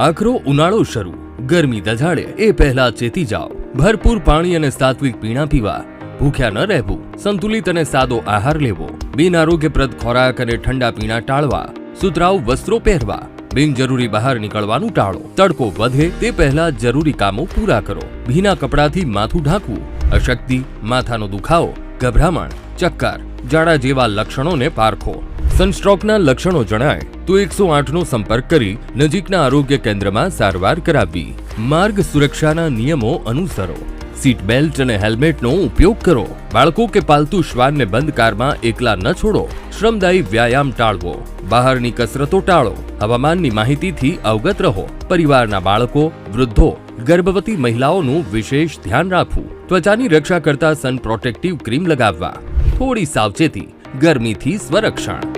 આખરો ઉનાળો શરૂ. ગરમી દઝાડે એ પહેલા ચેતી જાઓ. ભરપૂર પાણી અને સાત્વિક પીણા પીવા. ભૂખ્યા ન રહેવું. સંતુલિત અને સાદો આહાર લેવો. બિન આરોગ્યપ્રદ ખોરાક અને ઠંડા પીણા ટાળવા. સુતરાઉ વસ્ત્રો પહેરવા. બિનજરૂરી બહાર નીકળવાનું ટાળો. તડકો વધે તે પહેલા જરૂરી કામો પૂરા કરો. ભીના કપડાથી માથું ઢાંકવું. અશક્તિ, માથાનો દુખાવો, ગભરામણ, ચક્કર, જાડા જેવા લક્ષણોને પારખો. સનસ્ટ્રોકના લક્ષણો જણાય તો એકસો આઠનો સંપર્ક કરી નજીકના આરોગ્ય કેન્દ્રમાં સારવાર કરાવવી. માર્ગ સુરક્ષાના નિયમો અનુસરો. સીટ બેલ્ટ અને હેલ્મેટનો ઉપયોગ કરો. બાળકો કે પાલતુ શ્વાનને બંધ કારમાં એકલા ન છોડો. શ્રમદાયી વ્યાયામ ટાળવો. બહારની કસરતો ટાળો. હવામાનની માહિતીથી અવગત રહો. પરિવારના બાળકો, વૃદ્ધો, ગર્ભવતી મહિલાઓનું વિશેષ ધ્યાન રાખવું. ત્વચાની રક્ષા કરતા સન પ્રોટેક્ટિવ ક્રીમ લગાવવા. થોડી સાવચેતી. ગરમીથી સ્વરક્ષણ.